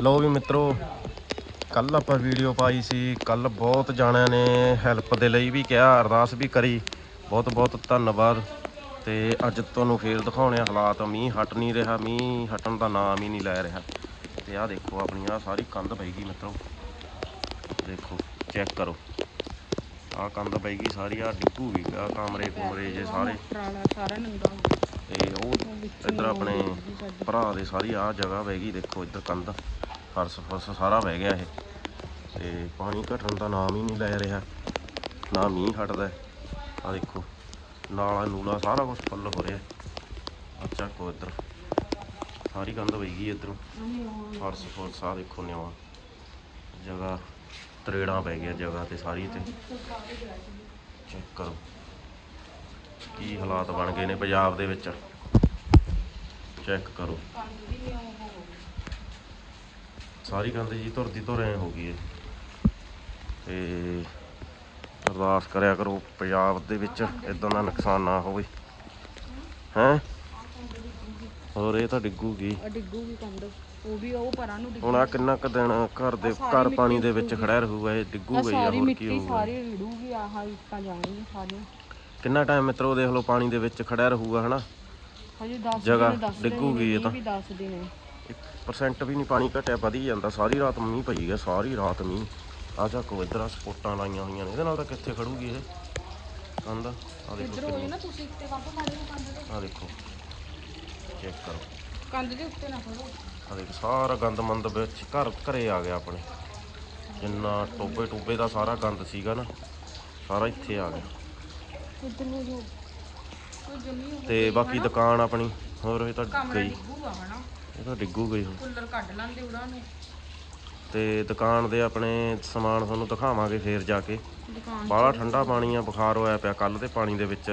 ਲੋ ਵੀ ਮਿੱਤਰੋ ਕੱਲ ਆਪਾਂ ਵੀਡੀਓ ਪਾਈ ਸੀ ਕੱਲ ਬਹੁਤ ਜਾਣਿਆਂ ਨੇ ਹੈਲਪ ਦੇ ਲਈ ਵੀ ਕਿਹਾ, ਅਰਦਾਸ ਵੀ ਕਰੀ। ਬਹੁਤ ਬਹੁਤ ਧੰਨਵਾਦ। ਤੇ ਅੱਜ ਤੁਹਾਨੂੰ ਫੇਰ ਦਿਖਾਉਣੇ ਆ ਹਾਲਾਤ। ਮੀਂਹ ਹਟ ਨਹੀਂ ਰਿਹਾ, ਮੀਂਹ ਹਟਣ ਦਾ ਨਾਮ ਹੀ ਨਹੀਂ ਲੈ ਰਿਹਾ। ਤੇ ਆਹ ਦੇਖੋ ਆਪਣੀ ਆਹ ਸਾਰੀ ਕੰਧ ਪਈ ਗਈ ਮਿੱਤਰੋ। ਦੇਖੋ ਚੈੱਕ ਕਰੋ। ਆਹ ਕੰਧ ਪਈ ਗਈ ਸਾਰੀ ਆ ਡਿੱਗੂ ਵੀ ਆ ਕਮਰੇ ਕੁਮਰੇ ਜੇ ਸਾਰੇ। ਤੇ ਉਹ ਇੱਧਰ ਆਪਣੇ ਭਰਾ ਦੇ ਸਾਰੀ ਆ ਜਗ੍ਹਾ ਬਹਿ ਗਈ, ਦੇਖੋ ਇੱਧਰ ਕੰਧ। ਫਰਸ਼ ਫਰਸ਼ ਸਾਰਾ ਬਹਿ ਗਿਆ ਇਹ। ਤੇ ਪਾਣੀ ਘਟਣ ਦਾ ਨਾਮ ਹੀ ਨਹੀਂ ਲੈ ਰਿਹਾ। ਨਾ ਮੀਂਹ ਹਟਦਾ ਆ ਦੇਖੋ, ਨਾਲਾ ਨੂਲਾ ਸਾਰਾ ਕੁਝ ਫੁੱਲ ਹੋ ਰਿਹਾ। ਆ ਚੱਕੋ ਇੱਧਰ। ਸਾਰੀ ਕੰਧ ਵਈ ਗਈ ਇੱਧਰੋਂ। ਫਰਸ਼ ਫਰਸ਼ ਆ ਦੇਖੋ ਨਿਵਾ ਜਗ੍ਹਾ ਤਰੇੜਾਂ ਪੈ ਗਿਆ ਜਗ੍ਹਾ ਤੇ ਸਾਰੀ ਤੇ। ਚੈੱਕ ਕਰੋ, ਕੀ ਹਾਲਾਤ ਬਣ ਗਏ ਨੇ ਪੰਜਾਬ ਦੇ ਵਿੱਚ। ਚੈੱਕ ਕਰੋ। ਸਾਰੀ ਕੰਧ ਜੀ ਧੁਰਦੀ ਧੁਰ ਐ ਹੋ ਗਈ ਹੈ ਤੇ ਅਰਦਾਸ ਕਰਿਆ ਕਰੋ ਪੰਜਾਬ ਦੇ ਵਿੱਚ ਇਦਾਂ ਦਾ ਨੁਕਸਾਨ ਨਾ ਹੋਵੇ। ਹੈ? ਹੋਰ ਇਹ ਤਾਂ ਡਿੱਗੂਗੀ ਡਿੱਗੂਗੀ ਉਹ ਵੀ ਉਹ ਪਰਾਂ ਨੂੰ ਡਿੱਗੂ ਹੁਣ ਆ ਕਿੰਨਾ ਕੁ ਦਿਨ ਘਰ ਦੇ ਘਰ ਪਾਣੀ ਦੇ ਵਿੱਚ ਖੜਾ ਰਹੂਗਾ ਇਹ ਡਿੱਗੂਗਾ ਹੀ ਆ ਸਾਰੀ ਹੋਰ ਕੀ ਮਿੱਟੀ ਹੋਊਗਾ? ਸਾਰੀ ਰਿੜੂਗੀ ਆਹ ਇੱਟਾਂ ਜਾਣਗੀਆਂ ਸਾਰੀਆਂ। ਕਿੰਨਾ ਟਾਈਮ ਮਿੱਤਰੋ ਦੇਖ ਲਓ ਪਾਣੀ ਦੇ ਵਿੱਚ ਖੜਾ ਰਹੂਗਾ ਹਨਾ? ਹਜੇ 10 ਜਗ੍ਹਾ ਦਿਨ ਡਿੱਗੂਗੀ ਇਹ ਤਾਂ। ਵੀ ਦੱਸਦੇ ਨੇ। 1% ਵੀ ਨਹੀਂ ਪਾਣੀ ਘਟਿਆ ਵਧੀ ਜਾਂਦਾ। ਸਾਰੀ ਰਾਤ ਮੀਂਹ ਪਈ ਗਿਆ ਸਾਰੀ ਰਾਤ ਮੀਂਹ। ਆ ਚੱਕੋ ਇੱਧਰ ਆ ਸਪੋਟਾਂ ਲਾਈਆਂ ਹੋਈਆਂ ਨੇ। ਇਹਦੇ ਨਾਲ ਤਾਂ ਕਿੱਥੇ ਖੜੂਗੀ ਇਹ? ਕੰਧ? ਆ ਦੇਖੋ ਇੱਧਰ ਹੋਏ ਨਾ ਤੁਸੀਂ ਉੱਤੇ ਕਾਹਤੋਂ ਮਾਰੇ ਹੋ ਕੰਧ ਦੇ ਆ ਦੇਖੋ। ਚੈੱਕ ਕਰੋ। ਕੰਧ ਦੇ ਉੱਤੇ ਨਾ ਖੜੋ। ਆ ਦੇਖ ਸਾਰਾ ਗੰਦ ਮੰਦ ਵਿੱਚ ਘਰ ਘਰੇ ਆ ਗਿਆ ਆਪਣੇ। ਜਿੰਨਾ ਟੋਬੇ ਟੋਬੇ ਦਾ ਸਾਰਾ ਗੰਦ ਸੀਗਾ ਨਾ ਸਾਰਾ ਇੱਥੇ ਆ ਗਿਆ। ਇੱਧਰ ਜੋ। ਤੇ ਬਾਕੀ ਦੁਕਾਨ ਆਪਣੀ ਹੋਰ ਇਹ ਤਾਂ ਗਈ। ਇਹ ਤਾਂ ਡਿੱਗੂ ਗਈ ਹੁਣ। ਕੂਲਰ ਕੱਢ ਲਾਂਦੇ ਉਹਨਾਂ ਨੂੰ। ਤੇ ਦੁਕਾਨ ਦੇ ਆਪਣੇ ਸਮਾਨ ਤੁਹਾਨੂੰ ਦਿਖਾਵਾਂਗੇ ਫੇਰ ਜਾ ਕੇ। ਦੁਕਾਨ ਬਾਹਲਾ ਠੰਡਾ ਪਾਣੀ ਆ ਬੁਖਾਰ ਹੋਇਆ ਪਿਆ ਕੱਲ ਦੇ ਪਾਣੀ ਦੇ ਵਿੱਚ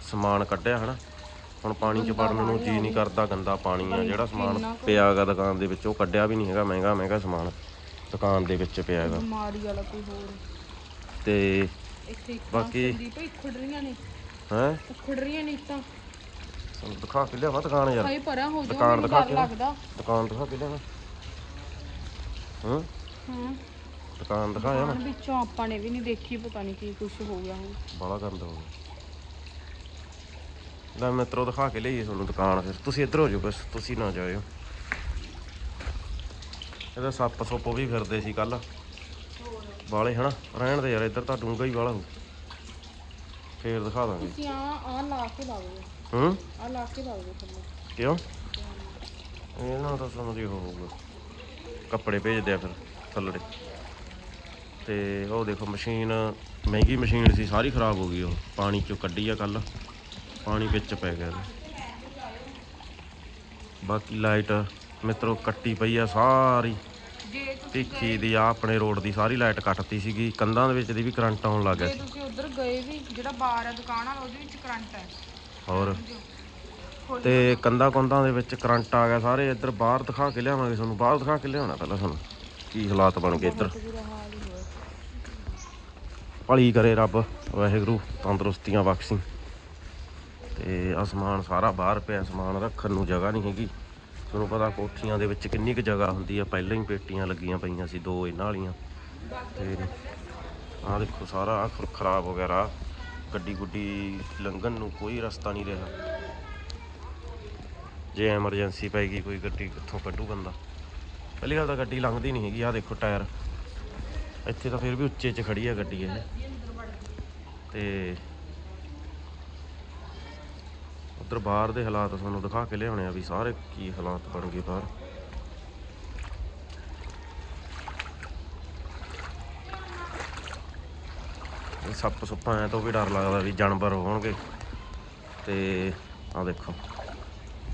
ਸਮਾਨ ਕੱਢਿਆ ਹਨਾ। ਹੁਣ ਪਾਣੀ 'ਚ ਵੜਨ ਨੂੰ ਜੀ ਨਹੀਂ ਕਰਦਾ ਗੰਦਾ ਪਾਣੀ ਆ ਜਿਹੜਾ ਸਮਾਨ ਪਿਆ ਹੈਗਾ ਦੁਕਾਨ ਦੇ ਵਿੱਚ ਉਹ ਕੱਢਿਆ ਵੀ ਨਹੀਂ ਹੈਗਾ ਮਹਿੰਗਾ ਮਹਿੰਗਾ ਸਮਾਨ ਦੁਕਾਨ ਦੇ ਵਿੱਚ ਪਿਆ ਹੈਗਾ। ਬਿਮਾਰੀ ਵਾਲਾ ਕੋਈ ਹੋਰ। ਤੇ ਇੱਥੇ ਬਾਕੀ- ਸੰਦੀਪ ਖੁੜ ਰਹੀਆਂ ਨੇ। ਹੈ? ਖੁੜ ਰਹੀਆਂ ਨੇ ਤਾਂ ਤੁਹਾਨੂੰ ਦਿਖਾ ਕੇ ਲਿਆਵਾਂ ਦੁਕਾਨ ਯਾਰ। ਹਾਈ ਪਰਾਂ ਹੋ ਜਾ ਦੁਕਾਨ ਮੈਨੂੰ ਦਿਖਾ ਡਰ ਕੇ ਨਾ। ਲੱਗਦਾ। ਦੁਕਾਨ ਦਿਖਾ ਕੇ ਲਿਆਵਾਂ। ਹਾਂ? ਹਾਂ। ਦੁਕਾਨ ਦਿਖਾਇਆ ਨਾ ਵਿੱਚੋਂ ਆਪਾਂ ਨੇ ਵੀ ਨਹੀਂ ਦੇਖੀ ਪਤਾ ਨਹੀਂ ਕੀ ਕੁਝ ਹੋ ਗਿਆ ਹੋ ਬੜਾ ਗੰਦ ਹੋ ਗਿਆ। ਲੈ ਮਿੱਤਰੋ ਦਿਖਾ ਕੇ ਲਈਏ ਤੁਹਾਨੂੰ ਦੁਕਾਨ ਫਿਰ। ਤੁਸੀਂ ਇੱਧਰ ਹੋ ਜਾਓ ਬਸ ਤੁਸੀਂ ਨਾ ਜਾਇਓ। ਇਹਦਾ ਸੱਪ ਸੁੱਪ ਵੀ ਫਿਰਦੇ ਸੀ ਕੱਲ ਵਾਲੇ ਹਨਾ ਰਹਿਣ ਦੇ ਯਾਰ ਇੱਧਰ ਤਾਂ ਡੂੰਗਾ ਹੀ ਵਾਲਾ ਹੋ ਫੇਰ ਦਿਖਾ ਦਾਂਗੇ। ਤੁਸੀਂ ਆ ਆ ਲਾ ਕੇ ਲਾਓ ਹੂੰ? ਆ ਲਾ ਕੇ ਲਾਓ ਥੱਲੇ। ਕਿਉਂ? ਇਹਨਾਂ ਦਾ ਸਮਝ ਹੀ ਹੋਊਗਾ। ਕੱਪੜੇ ਭੇਜਦੇ ਆ ਫਿਰ ਥੱਲੜੇ। ਤੇ ਉਹ ਦੇਖੋ ਮਸ਼ੀਨ ਮਹਿੰਗੀ ਮਸ਼ੀਨ ਸੀ ਸਾਰੀ ਖਰਾਬ ਹੋ ਗਈ ਉਹ। ਪਾਣੀ ਚੋਂ ਕੱਢੀ ਆ ਕੱਲ ਪਾਣੀ ਵਿੱਚ ਪੈ ਗਿਆ। ਬਾਕੀ ਲਾਈਟ ਮਿੱਤਰੋ ਕੱਟੀ ਪਈ ਆ ਸਾਰੀ। ਜੇ ਤੁਸੀਂ ਭਿੱਖੀ ਦੀ ਆ ਆਪਣੇ ਰੋਡ ਦੀ ਸਾਰੀ ਲਾਈਟ ਕੱਟਤੀ ਸੀਗੀ। ਕੰਧਾਂ ਦੇ ਵਿੱਚ ਦੀ ਵੀ ਕਰੰਟ ਆਉਣ ਲੱਗ ਗਿਆ ਜੇ ਸੀ। ਤੁਸੀਂ ਉਧਰ ਗਏ ਵੀ ਜਿਹੜਾ ਬਾਰ ਹੈ ਦੁਕਾਨ ਆ ਉਹਦੇ ਵਿੱਚ ਕਰੰਟ ਹੈ। ਹੋਰ? ਤੇ ਕੰਧਾਂ ਕੰਧਾਂ ਦੇ ਵਿੱਚ ਕਰੰਟ ਆ ਗਿਆ। ਸਾਰੇ ਇੱਧਰ ਬਾਹਰ ਦਿਖਾ ਕੇ ਲਿਆਵਾਂਗੇ ਤੁਹਾਨੂੰ। ਬਾਹਰ ਦਿਖਾ ਕੇ ਲਿਆਉਣਾ ਪਹਿਲਾਂ ਤੁਹਾਨੂੰ। ਕੀ ਹਾਲਾਤ ਬਣ ਗਏ ਇੱਧਰ? ਭਲੀ ਕਰੇ ਰੱਬ। ਵਾਹਿਗੁਰੂ ਤੰਦਰੁਸਤੀਆਂ ਬਖਸ਼ੀ। ਤੇ ਅਸਮਾਨ ਸਾਰਾ ਬਾਹਰ ਪਿਆ। ਸਮਾਨ ਰੱਖਣ ਨੂੰ ਜਗ੍ਹਾ ਨਹੀਂ ਹੈਗੀ। ਤੁਹਾਨੂੰ ਪਤਾ ਕੋਠੀਆਂ ਦੇ ਵਿੱਚ ਕਿੰਨੀ ਕੁ ਜਗ੍ਹਾ ਹੁੰਦੀ ਆ, ਪਹਿਲਾਂ ਹੀ ਪੇਟੀਆਂ ਲੱਗੀਆਂ ਪਈਆਂ ਸੀ ਦੋ ਇਹਨਾਂ ਵਾਲੀਆਂ। ਤੇ ਆਹ ਦੇਖੋ ਸਾਰਾ ਆਹ ਖੁਰ ਖਰਾਬ ਵਗੈਰਾ ਗੱਡੀ ਗੁੱਡੀ ਲੰਘਣ ਨੂੰ ਕੋਈ ਰਸਤਾ ਨਹੀਂ ਰਿਹਾ। ਜੇ ਐਮਰਜੈਂਸੀ ਪੈ ਗਈ, ਕੋਈ ਗੱਡੀ ਕਿੱਥੋਂ ਕੱਢੂ ਬੰਦਾ? ਪਹਿਲੀ ਗੱਲ ਤਾਂ ਗੱਡੀ ਲੰਘਦੀ ਨਹੀਂ ਹੈਗੀ, ਆਹ ਦੇਖੋ ਟਾਇਰ। ਇੱਥੇ ਤਾਂ ਫਿਰ ਵੀ ਉੱਚੇ 'ਚ ਖੜੀ ਆ ਗੱਡੀ ਇਹ। ਤੇ ਉਧਰ ਬਾਹਰ ਦੇ ਹਾਲਾਤ ਤੁਹਾਨੂੰ ਦਿਖਾ ਕੇ ਲਿਆਉਣੇ ਆ ਵੀ ਸਾਰੇ ਕੀ ਹਾਲਾਤ ਬਣ ਗਏ ਬਾਹਰ। ਸੱਪ ਸੁੱਪਾਂ ਐ ਤੋਂ ਵੀ ਡਰ ਲੱਗਦਾ ਵੀ ਜਾਨਵਰ ਹੋਣਗੇ। ਤੇ ਆ ਦੇਖੋ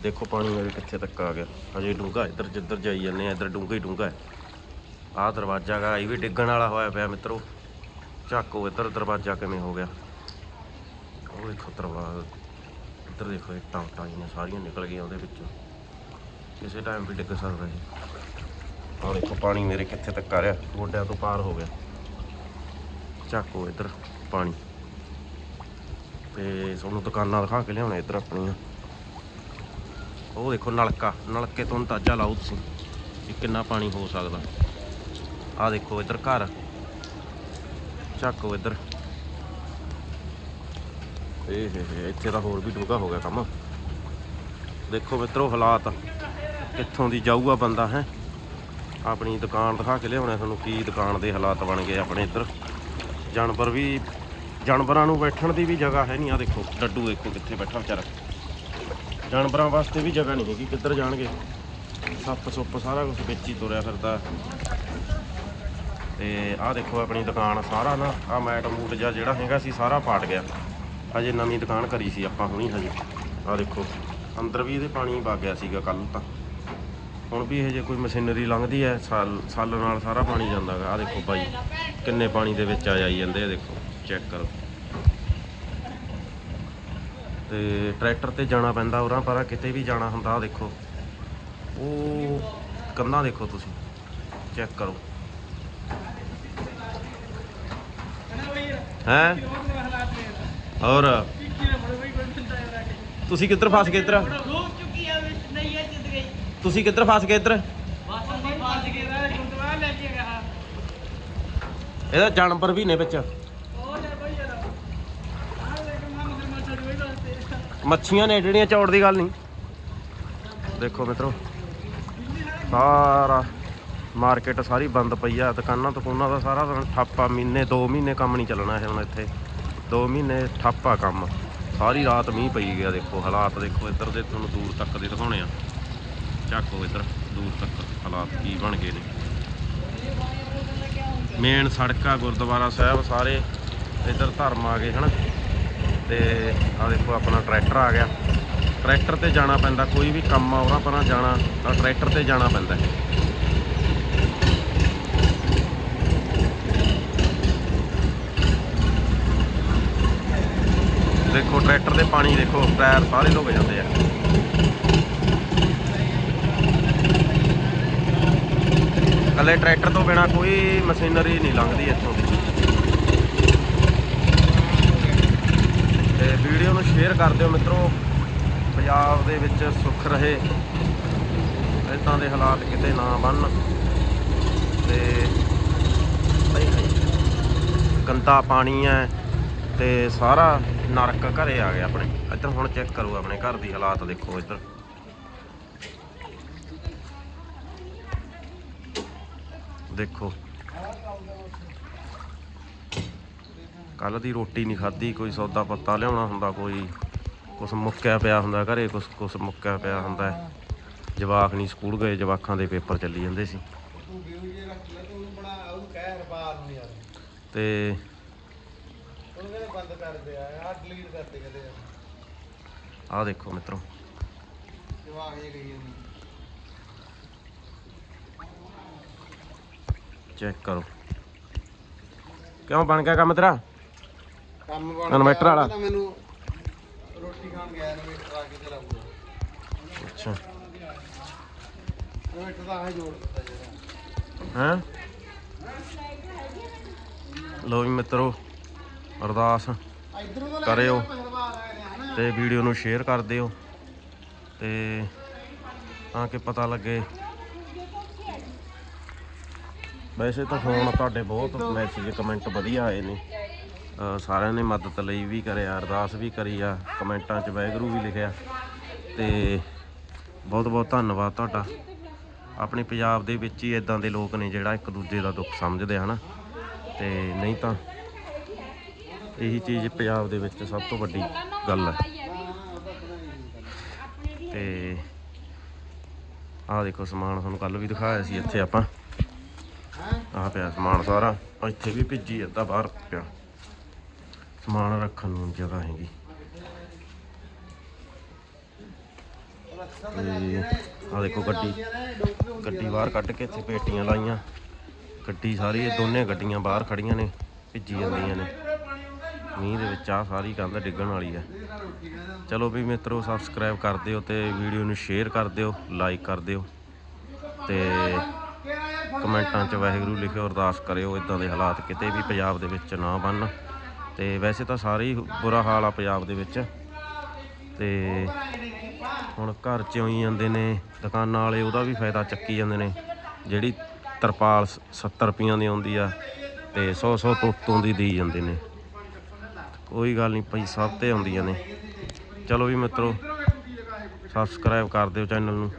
ਦੇਖੋ ਪਾਣੀ ਮੇਰੇ ਕਿੱਥੇ ਤੱਕ ਆ ਗਿਆ। ਹਜੇ ਡੂੰਘਾ ਇੱਧਰ ਜਿੱਧਰ ਜਾਈ ਜਾਂਦੇ ਆ, ਇੱਧਰ ਡੂੰਘਾ ਹੀ ਡੂੰਘਾ ਆਹ ਦਰਵਾਜ਼ਾ ਗਾ, ਇਹ ਵੀ ਡਿੱਗਣ ਵਾਲਾ ਹੋਇਆ ਪਿਆ ਮਿੱਤਰੋ। ਝਾਕੋ ਇੱਧਰ ਦਰਵਾਜ਼ਾ ਕਿਵੇਂ ਹੋ ਗਿਆ। ਉਹ ਦੇਖੋ ਦਰਵਾਜ਼ਾ। ਇੱਧਰ ਦੇਖੋ ਇੱਟਾਂ ਉੱਟਾਂ ਜਿਹੀਆਂ ਸਾਰੀਆਂ ਨਿਕਲ ਗਈਆਂ ਉਹਦੇ ਵਿੱਚੋਂ। ਕਿਸੇ ਟਾਈਮ ਵੀ ਡਿੱਗ ਸਕਦਾ ਜੀ ਆਹ ਦੇਖੋ, ਪਾਣੀ ਮੇਰੇ ਕਿੱਥੇ ਤੱਕ ਆ ਰਿਹਾ? ਗੋਡਿਆਂ ਤੋਂ ਪਾਰ ਹੋ ਗਿਆ। ਝਾਕੋ ਇੱਧਰ ਪਾਣੀ। ਤੇ ਤੁਹਾਨੂੰ ਦੁਕਾਨਾਂ ਦਿਖਾ ਕੇ ਲਿਆਉਣੇ ਇੱਧਰ ਆਪਣੀਆਂ। ਉਹ ਦੇਖੋ, ਨਲਕਾ। ਨਲਕੇ ਤੋਂ ਅੰਦਾਜ਼ਾ ਲਾਓ ਤੁਸੀਂ ਵੀ ਕਿੰਨਾ ਪਾਣੀ ਹੋ ਸਕਦਾ। ਆਹ ਦੇਖੋ ਇੱਧਰ ਘਰ। ਝਾਕੋ ਇੱਧਰ। ਇਹ ਹੇ ਹੇ ਇੱਥੇ ਤਾਂ ਹੋਰ ਵੀ ਡੂੰਘਾ ਹੋ ਗਿਆ ਕੰਮ। ਦੇਖੋ ਮਿੱਤਰੋ ਹਾਲਾਤ, ਕਿੱਥੋਂ ਦੀ ਜਾਊਗਾ ਬੰਦਾ, ਹੈ? ਆਪਣੀ ਦੁਕਾਨ ਦਿਖਾ ਕੇ ਲਿਆਉਣਾ ਤੁਹਾਨੂੰ ਕੀ ਦੁਕਾਨ ਦੇ ਹਾਲਾਤ ਬਣ ਗਏ ਆਪਣੇ ਇੱਧਰ। ਜਾਨਵਰ ਵੀ, ਜਾਨਵਰਾਂ ਨੂੰ ਬੈਠਣ ਦੀ ਵੀ ਜਗ੍ਹਾ ਹੈ ਨਹੀਂ ਆ ਦੇਖੋ, ਡੱਡੂ ਦੇਖੋ ਕਿੱਥੇ ਬੈਠਾ ਵਿਚਾਰਾ। ਜਾਨਵਰਾਂ ਵਾਸਤੇ ਵੀ ਜਗ੍ਹਾ ਨਹੀਂ ਹੈਗੀ, ਕਿੱਧਰ ਜਾਣਗੇ? ਸੱਪ ਸੁੱਪ ਸਾਰਾ ਕੁਝ ਵਿੱਚ ਹੀ ਤੁਰਿਆ ਫਿਰਦਾ। ਤੇ ਆਹ ਦੇਖੋ ਆਪਣੀ ਦੁਕਾਨ, ਸਾਰਾ ਨਾ ਆ ਮੈਟ ਮੂਟ ਜਾਂ ਜਿਹੜਾ ਹੈਗਾ ਸੀ, ਸਾਰਾ ਪਾਟ ਗਿਆ। ਹਜੇ ਨਵੀਂ ਦੁਕਾਨ ਕਰੀ ਸੀ ਆਪਾਂ ਹੁਣੀ ਹਜੇ। ਆਹ ਦੇਖੋ, ਅੰਦਰ ਵੀ ਇਹਦੇ ਪਾਣੀ ਵਗ ਗਿਆ ਸੀਗਾ ਕੱਲ ਤਾਂ। ਹੁਣ ਵੀ ਇਹ ਜੇ ਕੋਈ ਮਸ਼ੀਨਰੀ ਲੰਘਦੀ ਹੈ, ਸਾਲ ਸਾਲ ਨਾਲ ਸਾਰਾ ਪਾਣੀ ਜਾਂਦਾ ਜਾਂਦਾਗਾ ਆਹ ਦੇਖੋ ਬਾਈ, ਕਿੰਨੇ ਪਾਣੀ ਦੇ ਵਿੱਚ ਆ ਜਾਈ ਜਾਂਦੇ ਆ ਦੇਖੋ, ਚੈੱਕ ਕਰੋ। ਤੇ ਟਰੈਕਟਰ ਤੇ ਜਾਣਾ ਪੈਂਦਾ ਉਰਾਂ, ਪਰਾਂ ਕਿਤੇ ਵੀ ਜਾਣਾ ਹੁੰਦਾ, ਆਹ ਦੇਖੋ। ਉਹ ਕੰਨਾਂ ਦੇਖੋ ਤੁਸੀਂ, ਚੈੱਕ ਕਰੋ। ਹੈ? ਹੋਰ? ਤੁਸੀਂ ਕਿੱਧਰ ਫਸ ਗਏ ਇੱਧਰ? ਤੁਸੀਂ ਕਿੱਧਰ ਫਸ ਗਏ ਇੱਧਰ? ਇਹਦਾ ਜਾਨਵਰ ਵੀ ਨੇ ਵਿੱਚ। ਮੱਛੀਆਂ ਨੇ ਜਿਹੜੀਆਂ ਚੌੜ ਦੀ ਗੱਲ ਨਹੀਂ। ਦੇਖੋ ਮਿੱਤਰੋ, ਸਾਰਾ ਮਾਰਕੀਟ ਸਾਰੀ ਬੰਦ ਪਈ ਆ, ਦੁਕਾਨਾਂ ਦੁਕਾਨਾਂ ਦਾ ਸਾਰਾ ਠੱਪਾ ਮਹੀਨੇ 2 ਮਹੀਨੇ ਕੰਮ ਨਹੀਂ ਚੱਲਣਾ ਇਹ ਹੁਣ ਇੱਥੇ। 2 ਮਹੀਨੇ ਠੱਪਾ ਕੰਮ। ਸਾਰੀ ਰਾਤ ਮੀਂਹ ਪਈ ਗਿਆ, ਦੇਖੋ ਹਾਲਾਤ, ਦੇਖੋ ਇੱਧਰ ਦੇ ਤੁਹਾਨੂੰ ਦੂਰ ਤੱਕ ਦੇ ਦਿਖਾਉਣੇ ਆ। ਚੱਕੋ ਇੱਧਰ, ਦੂਰ ਤੱਕ ਹਾਲਾਤ ਕੀ ਬਣ ਗਏ ਨੇ। ਮੇਨ ਸੜਕਾਂ ਗੁਰਦੁਆਰਾ ਸਾਹਿਬ, ਸਾਰੇ ਇੱਧਰ ਧਰਮ ਆ ਗਏ, ਹਨ? ਤੇ ਆ ਦੇਖੋ ਆਪਣਾ ਟਰੈਕਟਰ ਆ ਗਿਆ। ਟਰੈਕਟਰ ਤੇ ਜਾਣਾ ਪੈਂਦਾ, ਕੋਈ ਵੀ ਕੰਮ ਆ ਉਹਨਾਂ ਪਰਾਂ ਜਾਣਾ ਤਾਂ ਟਰੈਕਟਰ ਤੇ ਜਾਣਾ ਪੈਂਦਾ। ਦੇਖੋ ਪਾਣੀ ਦੇਖੋ ਟਾਇਰ ਸਾਰੇ ਲੁਕ ਜਾਂਦੇ ਆ। ਕੱਲੇ ਟਰੈਕਟਰ ਤੋਂ ਬਿਨਾ ਕੋਈ ਮਸ਼ੀਨਰੀ ਨਹੀਂ ਲੰਘਦੀ ਇੱਥੋਂ ਦੀ। ਤੇ ਵੀਡੀਓ ਨੂੰ ਸ਼ੇਅਰ ਕਰ ਦਿਓ ਮਿੱਤਰੋ, ਪੰਜਾਬ ਦੇ ਵਿੱਚ ਸੁੱਖ ਰਹੇ। ਇਦਾਂ ਦੇ ਹਾਲਾਤ ਕਿਤੇ ਨਾ ਬਣਨ। ਤੇ ਗੰਦਾ ਪਾਣੀ ਹੈ ਤੇ ਸਾਰਾ ਨਰਕ ਘਰੇ ਆ ਗਿਆ ਆਪਣੇ। ਇੱਧਰ ਹੁਣ ਚੈੱਕ ਕਰੋ ਆਪਣੇ ਘਰ ਦੀ ਹਾਲਾਤ ਦੇਖੋ ਇੱਧਰ। ਦੇਖੋ। ਕੱਲ ਦੀ ਰੋਟੀ ਨਹੀਂ ਖਾਧੀ ਕੋਈ ਸੌਦਾ ਪੱਤਾ ਲਿਆਉਣਾ ਹੁੰਦਾ ਕੋਈ ਕੁਛ ਮੁੱਕਿਆ ਪਿਆ ਹੁੰਦਾ ਘਰੇ ਕੁਛ ਕੁਛ ਮੁੱਕਿਆ ਪਿਆ ਹੁੰਦਾ। ਜਵਾਕ ਨਹੀਂ ਸਕੂਲ ਗਏ ਜਵਾਕਾਂ ਦੇ ਪੇਪਰ ਚੱਲੀ ਜਾਂਦੇ ਸੀ। ਤੂੰ ਵੀਡੀਓ ਜੇ ਰੱਖ ਲੈ ਤੂੰ ਬਣਾ ਉਹਨੂੰ ਕਹਿੰਦੇ ਬੰਦ ਕਰ ਦੇ ਆ ਆ ਡਿਲੀਟ ਕਰ ਦੇ ਕਹਿੰਦੇ ਆਹ ਦੇਖੋ ਮਿੱਤਰੋ। ਜਵਾਕ ਜੇ ਗਈ ਉਹਨੂੰ ਚੈੱਕ ਕਰੋ। ਕਿਉਂ ਬਣ ਗਿਆ ਕੰਮ ਤੇਰਾ? ਕੰਮ ਬਣ Inverter ਗਿਆ, ਵਾਲਾ? ਉਹ ਤਾਂ ਮੈਨੂੰ ਰੋਟੀ ਖਾਣ ਗਿਆ ਇਨਵੇਟਰ ਆ ਕੇ ਚਲਾਊਗਾ ਅੱਛਾ। ਇਨਵੇਟਰ ਤਾਂ ਆਹ ਜੋੜ ਦਿੱਤਾ ਜਿਹੜਾ। ਹੈਂ? ਲੋ ਵੀ ਮਿੱਤਰੋ। ਅਰਦਾਸ ਕਰਿਓ ਪਹਿਲਵਾਨ ਤੇ ਵੀਡੀਓ ਨੂੰ ਸ਼ੇਅਰ ਕਰ ਦਿਓ ਤੇ ਤਾਂ ਕਿ ਪਤਾ ਲੱਗੇ। ਵੈਸੇ ਤਾਂ ਫੋਨ ਤੁਹਾਡੇ ਬਹੁਤ ਮੈਸੇਜ ਕਮੈਂਟ ਵਧੀਆ ਆਏ ਨੇ। ਸਾਰਿਆਂ ਨੇ ਮਦਦ ਲਈ ਵੀ ਕਰਿਆ, ਅਰਦਾਸ ਵੀ ਕਰੀ ਆ, ਕਮੈਂਟਾਂ 'ਚ ਵਾਹਿਗੁਰੂ ਵੀ ਲਿਖਿਆ। ਤੇ ਬਹੁਤ ਬਹੁਤ ਧੰਨਵਾਦ ਤੁਹਾਡਾ। ਆਪਣੇ ਪੰਜਾਬ ਦੇ ਵਿੱਚ ਹੀ ਇਦਾਂ ਦੇ ਲੋਕ ਨੇ ਜਿਹੜਾ ਇੱਕ ਦੂਜੇ ਦਾ ਦੁੱਖ ਸਮਝਦੇ ਹਨਾ? ਤੇ ਨਹੀਂ ਤਾਂ ਇਹੀ ਚੀਜ਼ ਪੰਜਾਬ ਦੇ ਵਿੱਚ ਸਭ ਤੋਂ ਵੱਡੀ ਗੱਲ ਹੈ। ਤੇ ਆਹ ਦੇਖੋ ਸਮਾਨ ਤੁਹਾਨੂੰ ਕੱਲ ਵੀ ਦਿਖਾਇਆ ਸੀ ਇੱਥੇ ਆਪਾਂ। ਆਹ ਪਿਆ ਸਮਾਨ ਸਾਰਾ। ਇੱਥੇ ਵੀ ਭਿੱਜੀ ਅੱਧਾ ਬਾਹਰ ਪਿਆ। ਸਮਾਨ ਰੱਖਣ ਨੂੰ ਜਗ੍ਹਾ ਹੈਗੀ। ਤੇ ਆਹ ਦੇਖੋ ਗੱਡੀ ਗੱਡੀ ਬਾਹਰ ਕੱਢ ਕੇ ਇੱਥੇ ਪੇਟੀਆਂ ਲਾਈਆਂ। ਗੱਡੀ ਸਾਰੀ, ਇਹ ਦੋਨੇ ਗੱਡੀਆਂ ਬਾਹਰ ਖੜੀਆਂ ਨੇ, ਭਿੱਜੀ ਜਾਂਦੀਆਂ ਨੇ। ਮੀਂਹ ਦੇ ਵਿੱਚ ਆ ਸਾਰੀ ਕੰਧ ਡਿੱਗਣ ਵਾਲੀ ਹੈ ਚਲੋ ਵੀ ਮਿੱਤਰੋ ਸਬਸਕ੍ਰਾਈਬ ਕਰ ਦਿਓ ਤੇ ਵੀਡੀਓ ਨੂੰ ਸ਼ੇਅਰ ਕਰ ਦਿਓ ਲਾਈਕ ਕਰ ਦਿਓ ਤੇ ਕਮੈਂਟਾਂ 'ਚ ਵਾਹਿਗੁਰੂ ਲਿਖਿਓ, ਅਰਦਾਸ ਕਰਿਓ ਇਦਾਂ ਦੇ ਹਾਲਾਤ ਕਿਤੇ ਵੀ ਪੰਜਾਬ ਦੇ ਵਿੱਚ ਨਾ ਬਣਨ। ਤੇ ਵੈਸੇ ਤਾਂ ਸਾਰੇ ਹੀ ਬੁਰਾ ਹਾਲ ਆ ਪੰਜਾਬ ਦੇ ਵਿੱਚ। ਤੇ ਹੁਣ ਘਰ 'ਚ ਹੀ ਜਾਂਦੇ ਨੇ, ਦੁਕਾਨਾਂ ਵਾਲੇ ਉਹਦਾ ਵੀ ਫਾਇਦਾ ਚੱਕੀ ਜਾਂਦੇ ਨੇ। ਜਿਹੜੀ ਤਰਪਾਲ 70 ਰੁਪਈਆਂ ਦੀ ਆਉਂਦੀ ਆ ਤੇ 100 100 ਤੋਤੋਂ ਦੀ ਦੇਈ ਜਾਂਦੇ ਨੇ। ਕੋਈ ਗੱਲ ਨਹੀਂ ਭਾਈ, ਸਭ ਤੇ ਆਉਂਦੀਆਂ ਨੇ। ਚਲੋ ਵੀ ਮਿੱਤਰੋ ਸਬਸਕ੍ਰਾਈਬ ਕਰ ਦਿਓ ਚੈਨਲ ਨੂੰ।